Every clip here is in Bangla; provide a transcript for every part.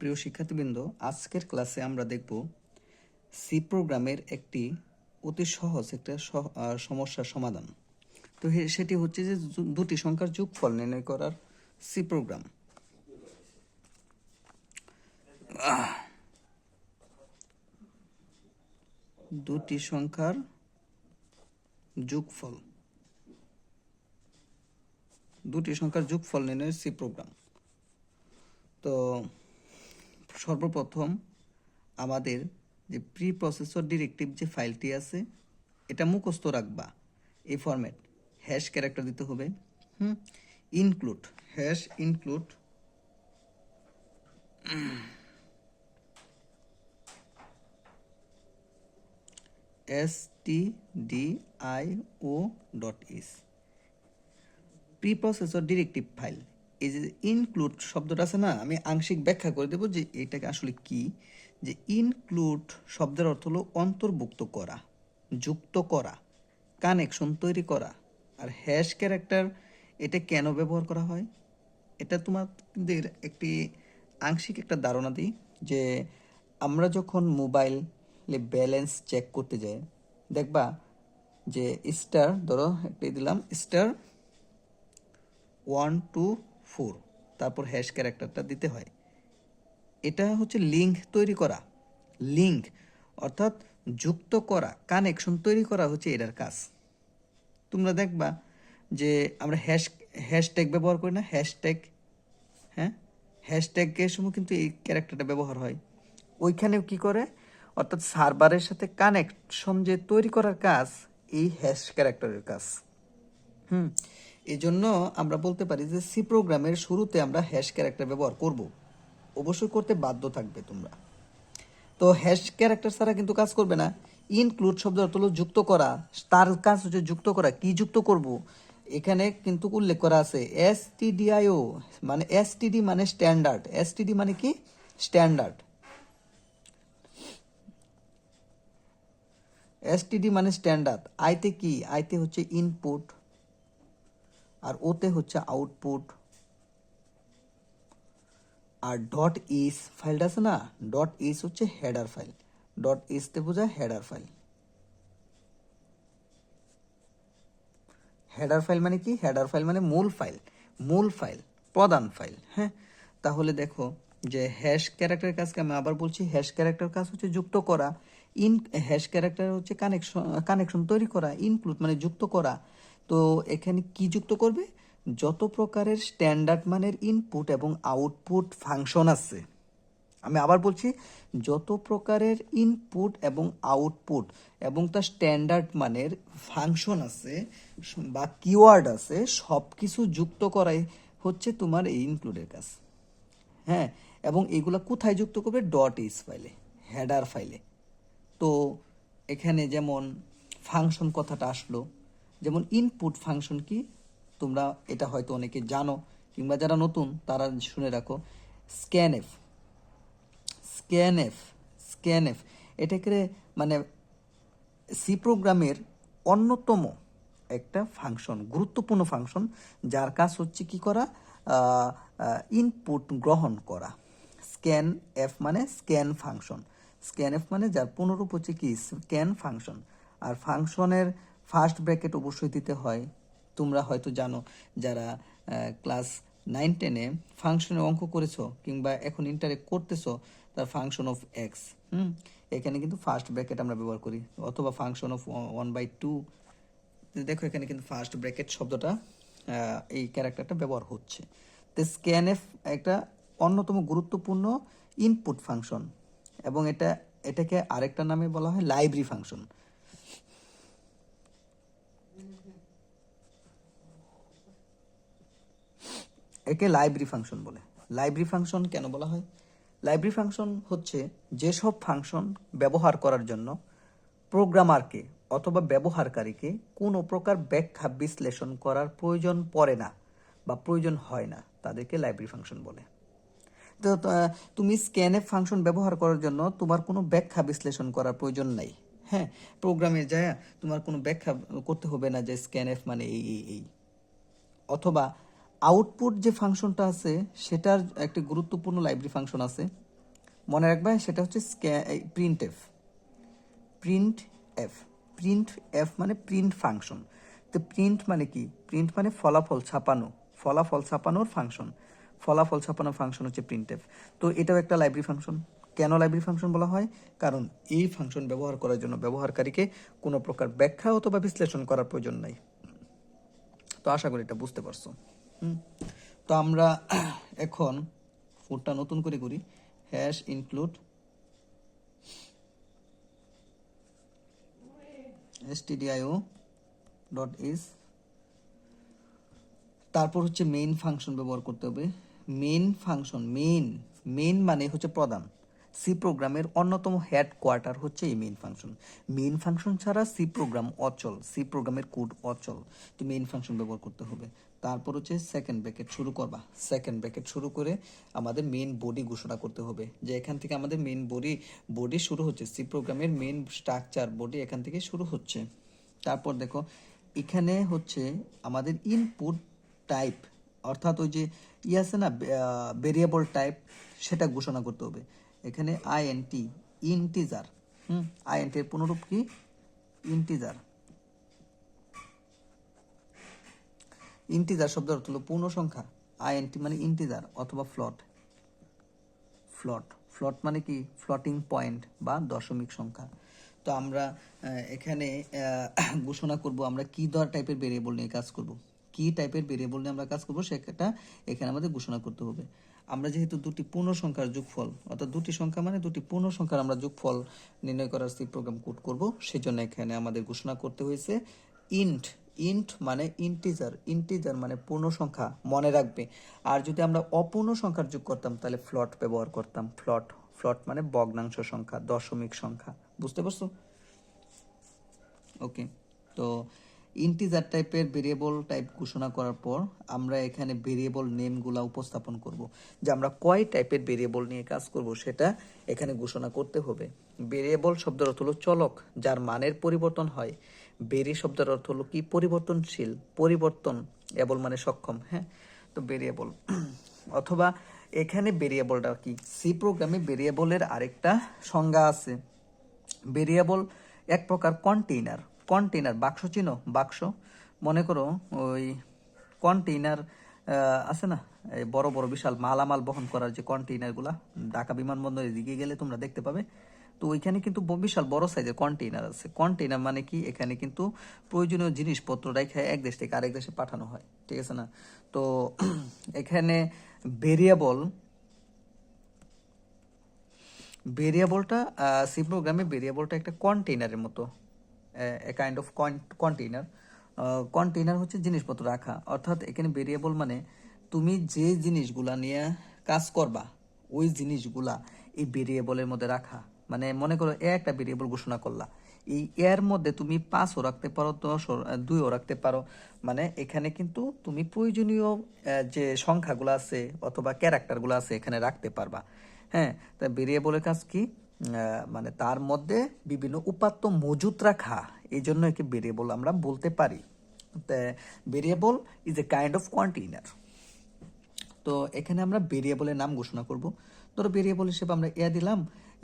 প্রিয় শিক্ষার্থীবৃন্দ, আজকের ক্লাসে আমরা দেখব সি প্রোগ্রামের একটি অতি সহজ একটা সমস্যার সমাধান। তো সেটি হচ্ছে যে দুটি সংখ্যার যোগফল নির্ণয় করার সি প্রোগ্রাম। দুটি সংখ্যার যোগফল। দুটি সংখ্যার যোগফল নির্ণয়ের সি প্রোগ্রাম। তো সর্বপ্রথম আমাদের যে প্রি প্রসেসর ডিরেক্টিভ যে ফাইলটি আছে, এটা মুখস্থ রাখবা। এই ফরম্যাট হ্যাশ ক্যারেক্টার দিতে হবে। হুম include hash include S T D I O dot is preprocessor directive file এই যে ইনক্লুড শব্দটা আছে না, আমি আংশিক ব্যাখ্যা করে দেবো যে এটাকে আসলে কি? যে ইনক্লুড শব্দের অর্থ হলো অন্তর্ভুক্ত করা, যুক্ত করা কানেকশন তৈরি করা। আর হ্যাশ ক্যারেক্টার এটা কেন ব্যবহার করা হয়? এটা তোমাদের একটি আংশিক একটা ধারণা দিই যে আমরা যখন মোবাইলে ব্যালেন্স চেক করতে যাই, দেখবা যে স্টার ধরো একটা দিলাম স্টার ওয়ান টু ফোর তারপর হ্যাশ ক্যারেক্টারটা দিতে হয়। এটা হচ্ছে লিঙ্ক তৈরি করা। লিঙ্ক অর্থাৎ যুক্ত করা কানেকশন তৈরি করা হচ্ছে এটার কাজ। তোমরা দেখবা যে আমরা হ্যাশ হ্যাশট্যাগ ব্যবহার করি না হ্যাশট্যাগ হ্যাঁ? হ্যাশট্যাগের সময় কিন্তু এই ক্যারেক্টারটা ব্যবহার হয়। ওইখানেও কি করে? অর্থাৎ সার্ভারের সাথে কানেকশন যে তৈরি করার কাজ, এই হ্যাশ ক্যারেক্টারের কাজ। হুম? এই জন্য আমরা বলতে পারি যে সি প্রোগ্রামের শুরুতে আমরা হ্যাশ ক্যারেক্টার ব্যবহার করব। অবশ্যই করতে বাধ্য থাকবে তোমরা। তো হ্যাশ ক্যারেক্টার ছাড়া কিন্তু কাজ করবে না। ইনক্লুড শব্দ হলো যুক্ত করা। তার কাজ হচ্ছে যুক্ত করা। কি যুক্ত করব? এখানে কিন্তু উল্লেখ করা আছে এস টিডিআইও মানে এস টিডি মানে স্ট্যান্ডার্ড এস টিডি মানে কি? স্ট্যান্ডার্ড এসটিডি মানে স্ট্যান্ডার্ড আইতে কি? আইতে হচ্ছে ইনপুট আর ওতে হচ্ছে আউটপুট আর ডট ইস ফাইলটা আছে না? ডট ইস হচ্ছে হেডার ফাইল ডট ইসতে বোঝায় হেডার ফাইল হেডার ফাইল মানে কি? হেডার ফাইল মানে মূল ফাইল মূল ফাইল প্রধান ফাইল হ্যাঁ? তাহলে দেখো যে হ্যাশ ক্যারেক্টার কাজকে আমি আবার বলছি হ্যাশ ক্যারেক্টার কাজ হচ্ছে যুক্ত করা। ইন হ্যাশ ক্যারেক্টার হচ্ছে কানেকশন কানেকশন তৈরি করা। ইনক্লুড মানে যুক্ত করা। তো এখানে কি যুক্ত করবে? যত প্রকারের স্ট্যান্ডার্ড মানের ইনপুট এবং আউটপুট ফাংশন আছে। আমি আবার বলছি, যত প্রকারের ইনপুট এবং আউটপুট এবং তার স্ট্যান্ডার্ড মানের ফাংশন আছে বা কিওয়ার্ড আছে সব কিছু যুক্ত করাই হচ্ছে তোমার এই ইনক্লুডের কাজ। হ্যাঁ এবং এগুলো কোথায় যুক্ত করবে? ডট ইস ফাইলে হেডার ফাইলে তো এখানে যেমন ফাংশন কথাটা আসলো যেমন ইনপুট ফাংশন কি, তোমরা এটা হয়তো অনেকে জানো, কিংবা যারা নতুন, তারা শুনে রাখো স্ক্যানএফ স্ক্যানএফ স্ক্যানএফ এটাকে মানে সি প্রোগ্রামের অন্যতম একটা ফাংশন গুরুত্বপূর্ণ ফাংশন যার কাজ হচ্ছে কি করা ইনপুট গ্রহণ করা। স্ক্যান এফ মানে স্ক্যান ফাংশন স্ক্যান এফ মানে যার পুনরূপ হচ্ছে কি? স্ক্যান ফাংশন আর ফাংশনের ফার্স্ট ব্র্যাকেট অবশ্যই দিতে হয়। তোমরা হয়তো জানো, যারা ক্লাস নাইন, টেনে ফাংশনে অঙ্ক করেছ কিংবা এখন ইন্টারে করতেছো, তার ফাংশন অফ এক্স হুম? এখানে কিন্তু ফার্স্ট ব্র্যাকেট আমরা ব্যবহার করি। অথবা function of one by two দেখো এখানে কিন্তু ফার্স্ট ব্র্যাকেট শব্দটা এই ক্যারেক্টারটা ব্যবহার হচ্ছে। তো স্ক্যানএফ একটা অন্যতম গুরুত্বপূর্ণ ইনপুট ফাংশন এবং এটা, এটাকে আরেকটা নামে বলা হয় লাইব্রেরি ফাংশন একে লাইব্রেরি ফাংশন বলে। লাইব্রেরি ফাংশন কেন বলা হয়? লাইব্রেরি ফাংশন হচ্ছে যেসব ফাংশন ব্যবহার করার জন্য প্রোগ্রামারকে অথবা ব্যবহারকারীকে কোনো প্রকার ব্যাখ্যা বিশ্লেষণ করার প্রয়োজন পড়ে না বা প্রয়োজন হয় না, তাদেরকে লাইব্রেরি ফাংশন বলে। তো তুমি স্ক্যানএফ ফাংশন ব্যবহার করার জন্য তোমার কোনো ব্যাখ্যা বিশ্লেষণ করার প্রয়োজন নাই। হ্যাঁ প্রোগ্রামে যায়, তোমার কোনো ব্যাখ্যা করতে হবে না যে স্ক্যানএফ মানে এই এই। অথবা আউটপুট যে ফাংশনটা আছে, সেটার একটি গুরুত্বপূর্ণ লাইব্রেরি ফাংশন আছে। মনে রাখবেন সেটা হচ্ছে print F print F print F মানে প্রিন্ট ফাংশন তো প্রিন্ট মানে কি? প্রিন্ট মানে ফলাফল ছাপানো। ফলাফল ছাপানোর ফাংশন ফলাফল ছাপানোর ফাংশন হচ্ছে প্রিন্ট এফ তো এটাও একটা লাইব্রেরি ফাংশন কেন লাইব্রেরি ফাংশন বলা হয়? কারণ এই ফাংশন ব্যবহার করার জন্য ব্যবহারকারীকে কোনো প্রকার ব্যাখ্যা অথবা বিশ্লেষণ করার প্রয়োজন নাই। তো আশা করি এটা বুঝতে পারছ। তো আমরা এখন ফুডটা নতুন করে করি। Hash include stdio dot is তারপর হচ্ছে মেইন ফাংশন ব্যবহার করতে হবে। মেইন ফাংশন মেইন মেইন মানে হচ্ছে প্রধান। সি প্রোগ্রামের অন্যতম হেড কোয়ার্টার হচ্ছে এই মেইন ফাংশন মেইন ফাংশন ছাড়া সি প্রোগ্রাম অচল। সি প্রোগ্রামের কোড অচল। তো মেইন ফাংশন ব্যবহার করতে হবে। তারপর হচ্ছে সেকেন্ড ব্র্যাকেট শুরু করবা। সেকেন্ড ব্র্যাকেট শুরু করে আমাদের মেন বডি ঘোষণা করতে হবে। যে এখান থেকে আমাদের মেন বডি বডি শুরু হচ্ছে। সি প্রোগ্রামের মেন স্ট্রাকচার বডি এখান থেকে শুরু হচ্ছে। তারপর দেখো, এখানে হচ্ছে আমাদের ইনপুট টাইপ অর্থাৎ ওই যে ই আছে না ভেরিয়েবল টাইপ সেটা ঘোষণা করতে হবে। এখানে আইএনটি ইন্টিজার হুম আইএনটির পুনরূপ কি? ইন্টিজার ইন্টিজার শব্দের অর্থ হলো পূর্ণ সংখ্যা আইএনটি মানে ইন্টিজার অথবা ফ্লট। ফ্লট। ফ্লট মানে কি? ফ্লটিং পয়েন্ট বা দশমিক সংখ্যা। তো আমরা এখানে ঘোষণা করব আমরা কি ধর টাইপের ভেরিয়েবল নিয়ে কাজ করব। কি টাইপের ভেরিয়েবল নিয়ে আমরা কাজ করব সেটা এখানে আমাদের ঘোষণা করতে হবে। আমরা যেহেতু দুটি পূর্ণ সংখ্যার যোগফল, অর্থাৎ দুটি সংখ্যা মানে দুটি পূর্ণ সংখ্যার আমরা যোগফল নির্ণয় করার সি প্রোগ্রাম কোড করব, সেজন্য এখানে আমাদের ঘোষণা করতে হয়েছে ইন্ট ইন্ট মানে ইন্টিজার ইন্টিজার মানে পূর্ণ সংখ্যা মনে রাখবে। আর যদি আমরা অপূর্ণ সংখ্যার যোগ করতাম, তাহলে ফ্লট ব্যবহার করতাম। ফ্লট ফ্লট মানে ভগ্নাংশ সংখ্যা, দশমিক সংখ্যা। বুঝতে পারছ? ওকে তো ইন্টিজার টাইপের ভেরিয়েবল টাইপ ঘোষণা করার পর আমরা এখানে ভেরিয়েবল নেমগুলা উপস্থাপন করব। যে আমরা কয় টাইপের ভেরিয়েবল নিয়ে কাজ করব, সেটা এখানে ঘোষণা করতে হবে। ভেরিয়েবল শব্দের অর্থ হলো চলক, যার মানের পরিবর্তন হয়। বেরি শব্দের অর্থ হলো কি? পরিবর্তনশীল, পরিবর্তন, এবল মানে সক্ষম হ্যাঁ? তো ভেরিয়েবল অথবা এখানে ভেরিয়েবলটা কি? সি প্রোগ্রামে ভেরিয়েবলের আরেকটা সংজ্ঞা আছে। ভেরিয়েবল এক প্রকার কন্টেইনার কন্টেইনার বাক্স চিনো? বাক্স। মনে করো ওই কন্টেইনার আছে না? এই বড় বড় বিশাল মালামাল বহন করার যে কন্টেইনারগুলা ঢাকা বিমানবন্দরের দিকে গেলে তোমরা দেখতে পাবে। তো ওইখানে কিন্তু বিশাল বড় সাইজের কন্টেইনার আছে। কন্টেইনার মানে কি? এখানে কিন্তু প্রয়োজনীয় জিনিসপত্র রেখে এক দেশ থেকে আরেক দেশে পাঠানো হয়। ঠিক আছে না? তো এখানে ভেরিয়েবল ভেরিয়েবলটা সি প্রোগ্রামে ভেরিয়েবলটা একটা কন্টেইনারের মতো, a kind of container container হচ্ছে জিনিসপত্র রাখা। অর্থাৎ এখানে ভেরিয়েবল মানে তুমি যে জিনিসগুলা নিয়ে কাজ করবা, ওই জিনিসগুলা এই ভেরিয়েবলের মধ্যে রাখা। মানে মনে করো এ একটা ভেরিয়েবল ঘোষণা করলা। এই এর মধ্যে তুমি পাঁচও রাখতে পারো আহ, দুইও রাখতে পারো। মানে এখানে কিন্তু তুমি প্রয়োজনীয় যে সংখ্যাগুলো আছে অথবা ক্যারেক্টারগুলো আছে এখানে রাখতে পারবা। হ্যাঁ তা ভেরিয়েবলের কাজ কি? মানে তার মধ্যে বিভিন্ন উপাত্ত মজুত রাখা এই জন্য একে ভেরিয়েবল আমরা বলতে পারি। Variable is a kind of container তো এখানে আমরা ভেরিয়েবলের নাম ঘোষণা করব। ধরো ভেরিয়েবল হিসেবে আমরা এ দিলাম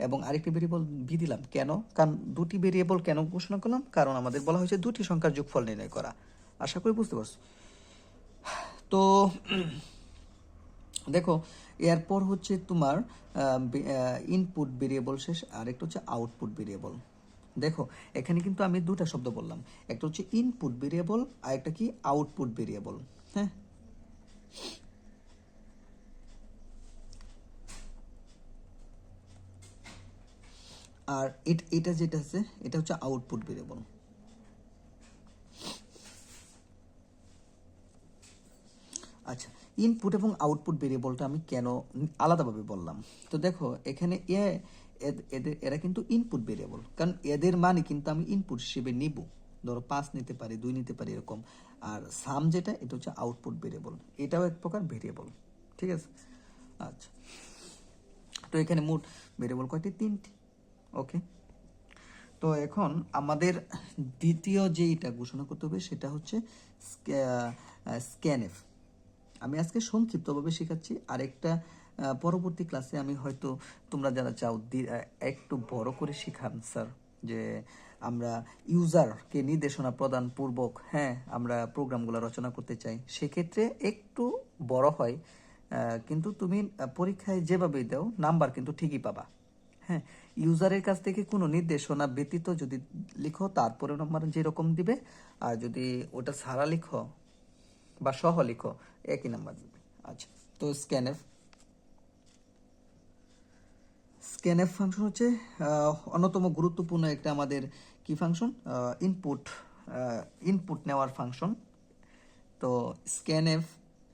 এবং আরেকটি ভেরিয়েবল বি দিলাম, কেন? কারণ দুটি ভেরিয়েবল কেন ঘোষণা করলাম? কারণ আমাদের বলা হয়েছে দুটি সংখ্যার যোগফল নির্ণয় করা। আশা করি বুঝতে পারছ। তো, দেখো, এরপর হচ্ছে তোমার ইনপুট ভেরিয়েবল শেষ আর একটা হচ্ছে আউটপুট ভেরিয়েবল দেখো, এখানে কিন্তু আমি দুটা শব্দ বললাম। একটা হচ্ছে ইনপুট ভেরিয়েবল আর একটা কি? আউটপুট ভেরিয়েবল হ্যাঁ? আর এট- যেটা আছে, এটা হচ্ছে আউটপুট ভেরিয়েবল আচ্ছা ইনপুট এবং আউটপুট ভেরিয়েবলটা আমি কেন আলাদাভাবে বললাম? তো দেখো, এখানে এ এদের এরা কিন্তু ইনপুট ভেরিয়েবল কারণ এদের মানে কিন্তু আমি ইনপুট হিসেবে নিব। ধরো পাঁচ নিতে পারি, দুই নিতে পারি, এরকম। আর সাম যেটা, এটা হচ্ছে আউটপুট ভেরিয়েবল এটাও এক প্রকার ভেরিয়েবল ঠিক আছে? আচ্ছা। তো এখানে মোট ভেরিয়েবল কয়টি? তিনটি। ওকে তো এখন আমাদের দ্বিতীয় যেইটা ঘোষণা করতে হবে, সেটা হচ্ছে স্ক্যানএফ। আমি আজকে সংক্ষিপ্তভাবে শেখাচ্ছি। আরেকটা পরবর্তী ক্লাসে আমি হয়তো তোমরা যারা চাও একটু বড় করে শিখান স্যার যে আমরা ইউজারকে নির্দেশনা প্রদান পূর্বক হ্যাঁ আমরা প্রোগ্রামগুলো রচনা করতে চাই। সেক্ষেত্রে একটু বড় হয় কিন্তু তুমি পরীক্ষায় যেভাবেই দাও, নাম্বার কিন্তু ঠিকই পাবা। হ্যাঁ ইউজারের কাছ থেকে কোনো নির্দেশনা ব্যতীত যদি লিখো, তারপরে নাম্বার যেরকম দিবে, আর যদি ওটা সারা লিখো বা সহ লিখো, একই নাম্বার দিবে। আচ্ছা তো স্ক্যানএফ স্ক্যানএফ ফাংশন হচ্ছে অন্যতম গুরুত্বপূর্ণ একটা আমাদের কি ফাংশন ইনপুট ইনপুট নেওয়ার ফাংশন তো স্ক্যানএফ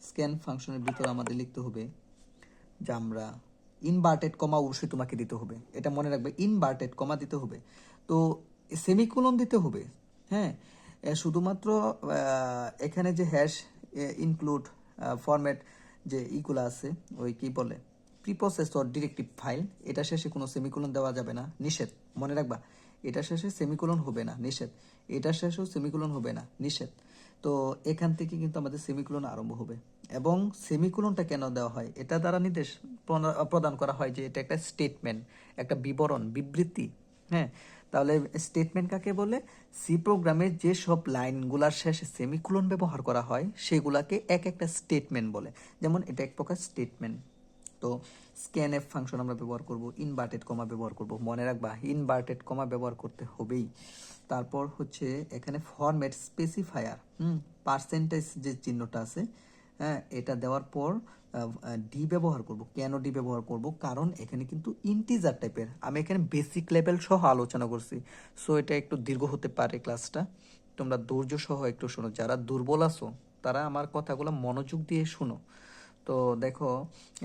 স্ক্যান ফাংশনের ভিতরে আমাদের লিখতে হবে যে আমরা ইনভার্টেড কমা অবশ্যই তোমাকে দিতে হবে। এটা মনে রাখবে ইনভার্টেড কমা দিতে হবে। তো সেমিকোলন দিতে হবে হ্যাঁ? শুধুমাত্র এখানে যে হ্যাশ ইনক্লুড ফরম্যাট যে ইগুলো আছে, ওই কি বলে? প্রিপ্রসেসর ডিরেক্টিভ ফাইল এটা শেষে কোনো সেমিকোলন দেওয়া যাবে না, নিষেধ, মনে রাখবা। এটা শেষে সেমিকোলন হবে না, নিষেধ। এটা শেষেও সেমিকোলন হবে না, নিষেধ। তো এখান থেকে কিন্তু আমাদের সেমিকোলন আরম্ভ হবে। এবং সেমিকুলনটা কেন দেওয়া হয়? এটা দ্বারা নির্দেশ প্রদান করা হয় যে এটা একটা স্টেটমেন্ট একটা বিবরণ, বিবৃতি হ্যাঁ? তাহলে স্টেটমেন্ট কাকে বলে? সি প্রোগ্রামে যে সব লাইনগুলার শেষে সেমিকুলন ব্যবহার করা হয়, সেগুলাকে এক একটা স্টেটমেন্ট বলে। যেমন এটা এক প্রকার স্টেটমেন্ট তো স্ক্যানএফ ফাংশন আমরা ব্যবহার করব ইনভার্টেড কমা ব্যবহার করব। মনে রাখবা ইনভার্টেড কমা ব্যবহার করতে হবেই। তারপর হচ্ছে এখানে ফরম্যাট স্পেসিফায়ার হুম? পার্সেন্টেজ যে চিহ্নটা আছে হ্যাঁ এটা দেওয়ার পর ডি ব্যবহার করব। কেন ডি ব্যবহার করব? কারণ এখানে কিন্তু ইন্টিজার টাইপের আমি এখানে বেসিক লেভেল সহ আলোচনা করছি। সো এটা একটু দীর্ঘ হতে পারে ক্লাসটা তোমরা ধৈর্য সহ একটু শোনো। যারা দুর্বল আছো, তারা আমার কথাগুলো মনোযোগ দিয়ে শুনো। তো দেখো,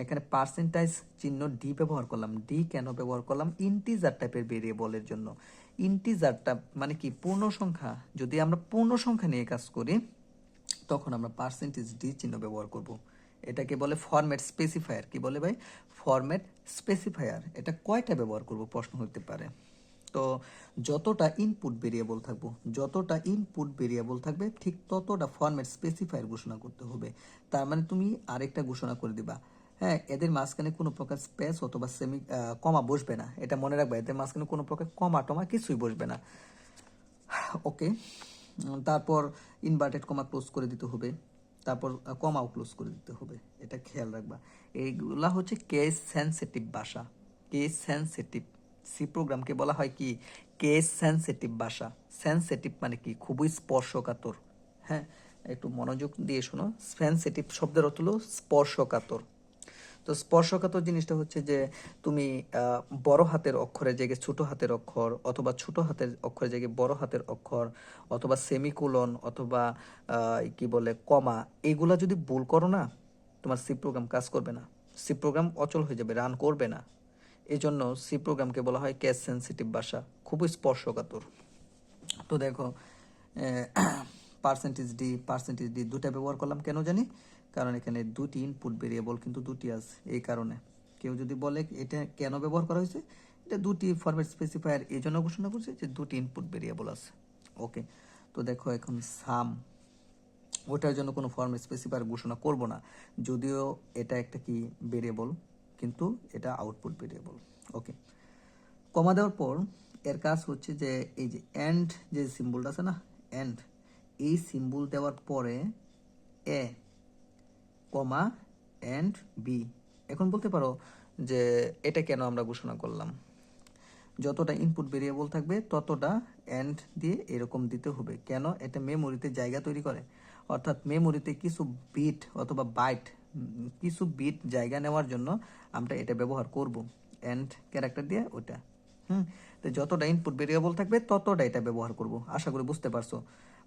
এখানে পার্সেন্টাইজ চিহ্ন ডি ব্যবহার করলাম। ডি কেন ব্যবহার করলাম? ইন্টিজার টাইপের ভেরিয়েবলের জন্য। ইন্টিজারটা মানে কি? পূর্ণ সংখ্যা যদি আমরা পূর্ণ সংখ্যা নিয়ে কাজ করি তখন আমরা পার্সেন্টেজ ডি চিহ্ন ব্যবহার করব। এটাকে বলে ফরম্যাট স্পেসিফায়ার কি বলে ভাই? ফরম্যাট স্পেসিফায়ার এটা কয়টা ব্যবহার করব? প্রশ্ন হতে পারে। তো যতটা ইনপুট ভেরিয়েবল থাকব, যতটা ইনপুট ভেরিয়েবল থাকবে, ঠিক ততটা ফরম্যাট স্পেসিফায়ার ঘোষণা করতে হবে। তার মানে তুমি আরেকটা ঘোষণা করে দিবা। হ্যাঁ এদের মাঝখানে কোনো প্রকার স্পেস অথবা সেমি কমা বসবে না। এটা মনে রাখবে, এদের মাঝখানে কোনো প্রকার কমা টমা কিছুই বসবে না। ওকে তারপর ইনভার্টেড কমা ক্লোজ করে দিতে হবে। তারপর কমাও ক্লোজ করে দিতে হবে। এটা খেয়াল রাখবা। এইগুলা হচ্ছে কেস সেন্সিটিভ ভাষা। কেস সেন্সিটিভ সি প্রোগ্রামকে বলা হয় কি? কেস সেন্সিটিভ ভাষা। সেন্সিটিভ মানে কি? খুবই স্পর্শকাতর। হ্যাঁ একটু মনোযোগ দিয়ে শোনো। সেন্সিটিভ শব্দের অর্থ হলো স্পর্শকাতর। তো স্পর্শকাতর জিনিসটা হচ্ছে যে তুমি বড় হাতের অক্ষরের জায়গায় ছোট হাতের অক্ষর অথবা ছোট হাতের অক্ষরের জায়গায় বড় হাতের অক্ষর অথবা সেমিকোলন অথবা কি বলে, কমা, এগুলা যদি ভুল করো না, তোমার সি প্রোগ্রাম কাজ করবে না। সি প্রোগ্রাম অচল হয়ে যাবে রান করবে না। এই জন্য সি প্রোগ্রামকে বলা হয় ক্যাশ সেন্সিটিভ ভাষা, খুবই স্পর্শকাতর। তো দেখো পার্সেন্টেজ ডি পার্সেন্টেজ ডি দুটা ব্যবহার করলাম কেন জানি? কারণ এখানে দুটি ইনপুট ভেরিয়েবল কিন্তু দুটি আছে, এই কারণে। কেউ যদি বলে এটা কেন ব্যবহার করা হয়েছে, এটা দুটি ফরম্যাট স্পেসিফায়ার এই জন্য ঘোষণা করছে যে দুটি ইনপুট ভেরিয়েবল আছে। ওকে তো দেখো এখন সাম ওটার জন্য কোনো ফর্মেট স্পেসিফায়ার ঘোষণা করব না, যদিও এটা একটা কি ভেরিয়েবল কিন্তু এটা আউটপুট ভেরিয়েবল ওকে কমা দেওয়ার পর এর কাজ হচ্ছে যে এই যে এন্ড যে সিম্বলটা আছে না এন্ড এই সিম্বল দেওয়ার পরে এ কমা এন্ড বি এখন বলতে পারো যে এটা কেন আমরা ঘোষণা করলাম। যতটা ইনপুট ভেরিয়েবল থাকবে, ততটা এন্ড দিয়ে এরকম দিতে হবে। কেন? এটা মেমোরিতে জায়গা তৈরি করে। অর্থাৎ মেমোরিতে কিছু বিট অথবা বাইট কিছু বিট জায়গা নেওয়ার জন্য আমরা এটা ব্যবহার করব। এন্ড ক্যারেক্টার দিয়ে ওটা। হুম? তো যতটা ইনপুট ভেরিয়েবল থাকবে, ততটা এটা ব্যবহার করব। আশা করি বুঝতে পারছ।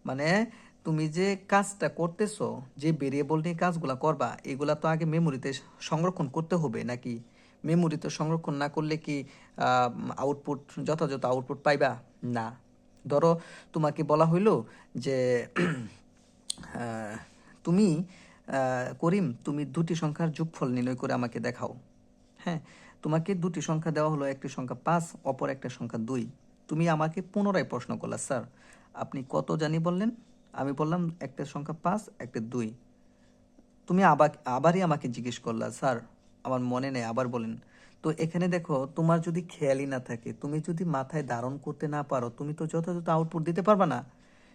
মানে তুমি যে কাজটা করতেছো, যে ভেরিয়েবল নিয়ে কাজগুলা করবা, এগুলা তো আগে মেমোরিতে সংরক্ষণ করতে হবে নাকি? মেমোরিতে সংরক্ষণ না করলে কি আউটপুট যথাযথ আউটপুট পাইবা? না। ধরো তোমাকে বলা হইল যে তুমি করিম, তুমি দুটি সংখ্যার যোগফল নির্ণয় করে আমাকে দেখাও। হ্যাঁ তোমাকে দুটি সংখ্যা দেওয়া হলো, একটি সংখ্যা পাঁচ, অপর একটা সংখ্যা দুই। তুমি আমাকে পুনরায় প্রশ্ন করলা, স্যার। আপনি কত জানি বললেন? আমি বললাম, একটা সংখ্যা পাঁচ, একটা দুই। তুমি আবার আবারই আমাকে জিজ্ঞেস করলা, স্যার, আমার মনে নেই, আবার বলেন। তো এখানে দেখো, তোমার যদি খেয়ালই না থাকে, তুমি যদি মাথায় ধারণ করতে না পারো, তুমি তো যথাযথ আউটপুট দিতে পারবে না।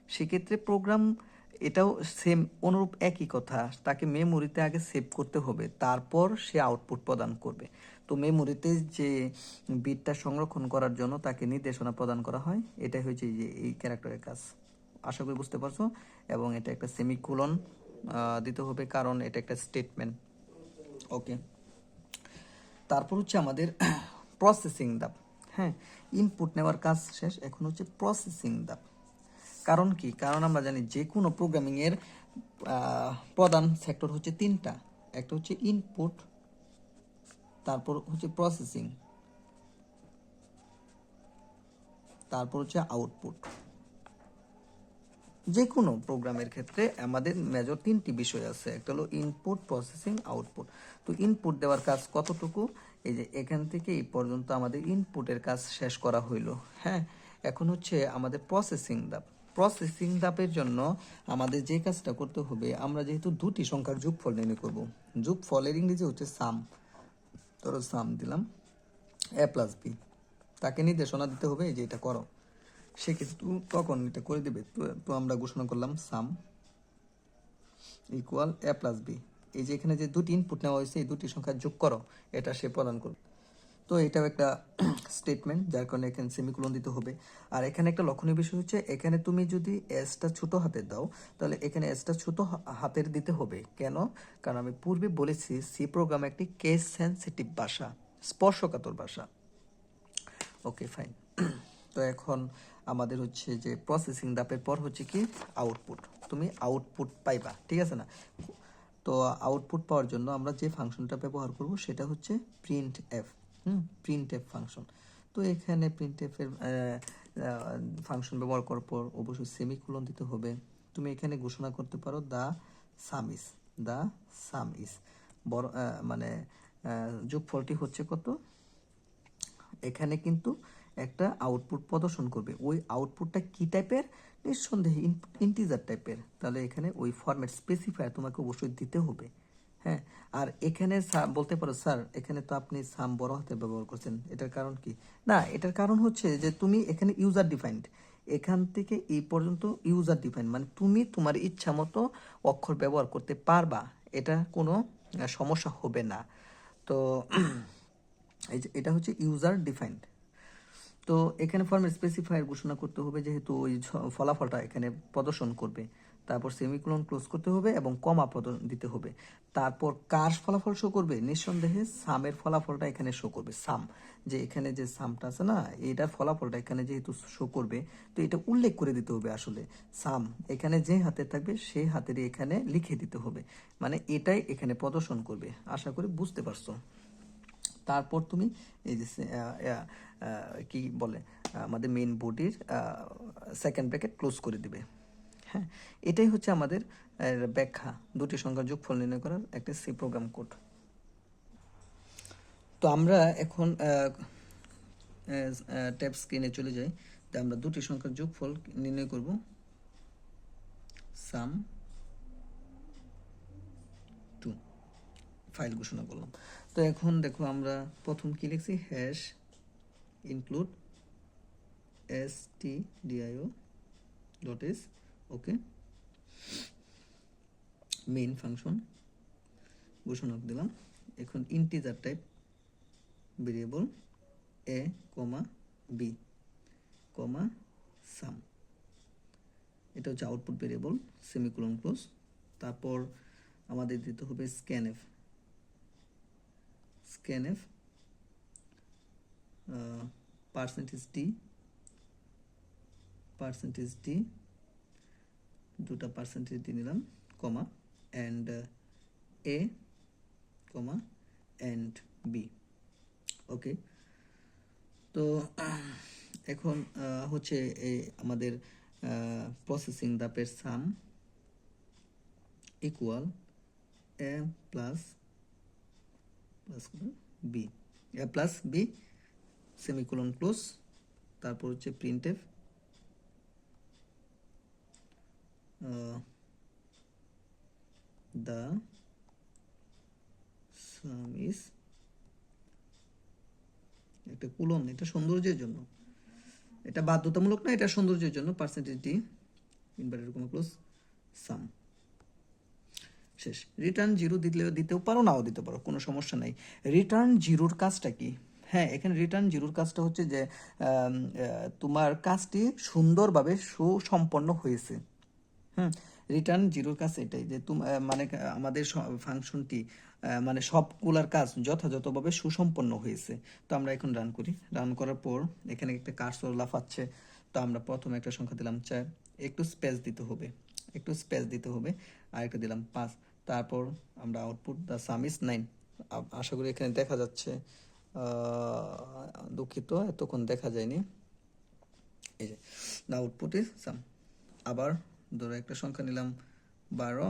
সেক্ষেত্রে প্রোগ্রাম এটাও সেম অনুরূপ একই কথা। তাকে মেমোরিতে আগে সেভ করতে হবে, তারপর সে আউটপুট প্রদান করবে। তো মেমোরিতে যে বিটটা সংরক্ষণ করার জন্য তাকে নির্দেশনা প্রদান করা হয়, এটাই এই যে, এই ক্যারেক্টারের কাজ। আশা করি বুঝতে পারছ। এবং এটা একটা সেমিকুলন দিতে হবে কারণ এটা একটা স্টেটমেন্ট ওকে তারপর হচ্ছে আমাদের প্রসেসিং ধাপ। হ্যাঁ ইনপুট নেওয়ার কাজ শেষ, এখন হচ্ছে প্রসেসিং ধাপ। কারণ কি? কারণ আমরা জানি যে কোনো প্রোগ্রামিংয়ের প্রধান সেক্টর হচ্ছে তিনটা। একটা হচ্ছে ইনপুট তারপর হচ্ছে প্রসেসিং তারপর হচ্ছে আউটপুট যে কোনো প্রোগ্রামের ক্ষেত্রে আমাদের মেজর তিনটি বিষয় আছে। একটা হলো ইনপুট প্রসেসিং আউটপুট তো ইনপুট দেওয়ার কাজ কতটুকু? এই যে এখান থেকে এই পর্যন্ত আমাদের ইনপুটের কাজ শেষ করা হইল। হ্যাঁ এখন হচ্ছে আমাদের প্রসেসিং ধাপ। প্রসেসিং ধাপের জন্য আমাদের যে কাজটা করতে হবে, আমরা যেহেতু দুটি সংখ্যার যোগফল নির্ণয় করব। যোগফলের ইংরেজি হচ্ছে সাম ধরো সাম দিলাম এ প্লাস বি তাকে নির্দেশনা দিতে হবে যে এটা করো। সে কিন্তু তখন এটা করে দিবে? তো আমরা ঘোষণা করলাম sum equal A plus B এই যে এখানে যে দুটি ইনপুট নেওয়া হয়েছে, এই দুটি সংখ্যা যোগ করো, এটা সে প্রদান করবে। তো এটাও একটা স্টেটমেন্ট যার কারণে এখানে সেমিকুলন দিতে হবে। আর এখানে একটা লক্ষণীয় বিষয় হচ্ছে, এখানে তুমি যদি এসটা ছোট হাতের দাও, তাহলে এখানে এসটা ছোট হাতের দিতে হবে। কেন? কারণ আমি পূর্বে বলেছি সি প্রোগ্রাম একটি কেস সেন্সিটিভ ভাষা, স্পর্শকাতর ভাষা। ওকে ফাইন তো এখন আমাদের হচ্ছে যে প্রসেসিং ধাপের পর হচ্ছে কি আউটপুট তুমি আউটপুট পাইবা, ঠিক আছে না? তো আউটপুট পাওয়ার জন্য আমরা যে ফাংশনটা ব্যবহার করব সেটা হচ্ছে print F hmm? Print F function তো এখানে প্রিন্ট এফের ফাংশন ব্যবহার করার পর অবশ্যই সেমিকুলন দিতে হবে। তুমি এখানে ঘোষণা করতে পারো দা সাম ইস দা সাম ইস বড় মানে যোগফলটি হচ্ছে কত? এখানে কিন্তু একটা আউটপুট প্রদর্শন করবে। ওই আউটপুটটা কি টাইপের নিঃসন্দেহে ইন্টিজার টাইপের তাহলে এখানে ওই ফরম্যাট স্পেসিফায়ার তোমাকে অবশ্যই দিতে হবে। হ্যাঁ? আর এখানে বলতে পারো স্যার এখানে তো আপনি সাম বড় হাতে ব্যবহার করছেন। এটার কারণ কি? না, এটার কারণ হচ্ছে যে তুমি এখানে ইউজার ডিফাইন্ড এখান থেকে এই পর্যন্ত ইউজার ডিফাইন মানে তুমি তোমার ইচ্ছা মতো অক্ষর ব্যবহার করতে পারবা। এটা কোনো সমস্যা হবে না। তো এটা হচ্ছে ইউজার ডিফাইন্ড তো এখানে ফর্মের স্পেসিফায়ার ঘোষণা করতে হবে যেহেতু ওই ফলাফলটা এখানে প্রদর্শন করবে। তারপর সেমিকোলন ক্লোজ করতে হবে এবং কমা প্রদর্শন দিতে হবে। তারপর কার ফলাফল শো করবে? নিঃসন্দেহে সামের ফলাফলটা এখানে শো করবে। সাম যে এখানে যে সামটা আছে না এটার ফলাফলটা এখানে যেহেতু শো করবে, তো এটা উল্লেখ করে দিতে হবে আসলে। সাম এখানে যে হাতে থাকবে সেই হাতেরই এখানে লিখে দিতে হবে। মানে এটাই এখানে প্রদর্শন করবে। আশা করি বুঝতে পারছ। তারপর তুমি এই যে কি বলে আমাদের মেইন বডির সেকেন্ড ব্র্যাকেট ক্লোজ করে দিবে। হ্যাঁ এটাই হচ্ছে আমাদের ব্যাখ্যা। দুটি সংখ্যার যোগফল নির্ণয় করার একটা সি প্রোগ্রাম কোড তো আমরা এখন ট্যাব স্ক্রিনে চলে যাই। তো আমরা দুটি সংখ্যার যোগফল নির্ণয় করব। সাম টু ফাইল ঘোষণা করলাম। তো এখন দেখো আমরা প্রথম কি লিখছি? Hash include S T D I O dot S okay main function ঘোষণা দিলাম। এখন integer type variable A comma B comma sum এটা হচ্ছে আউটপুট ভেরিয়েবল সেমিকোলন ক্লোজ তারপর আমাদের দিতে হবে scanf scanf percentage D percentage D দুটা পার্সেন্টেজ দিয়ে নিলাম comma and A comma and B okay তো, এখন হচ্ছে আমাদের processing দাপের sum equal A plus plus B plus B semicolon close তারপর হচ্ছে প্রিন্টেফ দ্য সাম ইজ একটা কুলন, এটা সৌন্দর্যের জন্য। এটা বাধ্যতামূলক না, এটা সৌন্দর্যের জন্য? Percentage D inverted comma close sum শেষ। রিটার্ন জিরো দিলে দিতেও পারো, নাও দিতে পারো, কোনো সমস্যা নাই। রিটার্ন জিরোর কাজটা কি? হ্যাঁ এখানে রিটার্ন জিরোর কাজটা হচ্ছে যে তোমার কাজটি সুন্দরভাবে সুসম্পন্ন হয়েছে। হুম রিটার্ন জিরোর কাজ এটাই যে মানে আমাদের ফাংশনটি মানে সবগুলার কাজ যথাযথভাবে সুসম্পন্ন হয়েছে। তো আমরা এখন রান করি। রান করার পর এখানে একটা কার্সর লাফাচ্ছে তো আমরা প্রথমে একটা সংখ্যা দিলাম চার, একটু স্পেস দিতে হবে, একটু স্পেস দিতে হবে আর একটা দিলাম পাঁচ। তারপর আমরা output the sum is nine আশা করি এখানে দেখা যাচ্ছে দুঃখিত, এতক্ষণ দেখা যায়নি। এই যে দ্য আউটপুট ইজ সাম আবার ধরো একটা সংখ্যা নিলাম বারো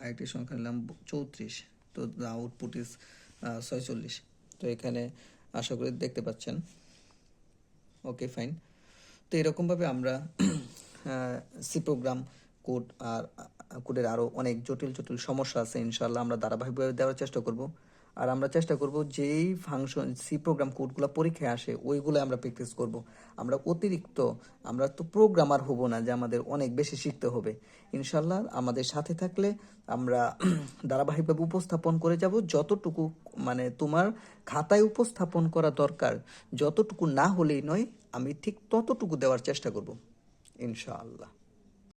আর একটি সংখ্যা নিলাম চৌত্রিশ, তো দ্য আউটপুট ইজ ছয়চল্লিশ। তো এখানে আশা করি দেখতে পাচ্ছেন। ওকে ফাইন তো এরকমভাবে আমরা সি প্রোগ্রাম কোড আর কোডের আরও অনেক জটিল জটিল সমস্যা আছে ইনশাল্লাহ আমরা ধারাবাহিকভাবে দেওয়ার চেষ্টা করব। আর আমরা চেষ্টা করব যেই ফাংশন সি প্রোগ্রাম কোডগুলো পরীক্ষায় আসে ওইগুলো আমরা প্র্যাকটিস করব। আমরা অতিরিক্ত, আমরা তো প্রোগ্রামার হব না যে আমাদের অনেক বেশি শিখতে হবে। ইনশাল্লাহ আমাদের সাথে থাকলে আমরা ধারাবাহিকভাবে উপস্থাপন করে যাব। যতটুকু মানে তোমার খাতায় উপস্থাপন করা দরকার, যতটুকু না হলেই নয়, আমি ঠিক ততটুকু দেওয়ার চেষ্টা করব। ইনশাআল্লাহ।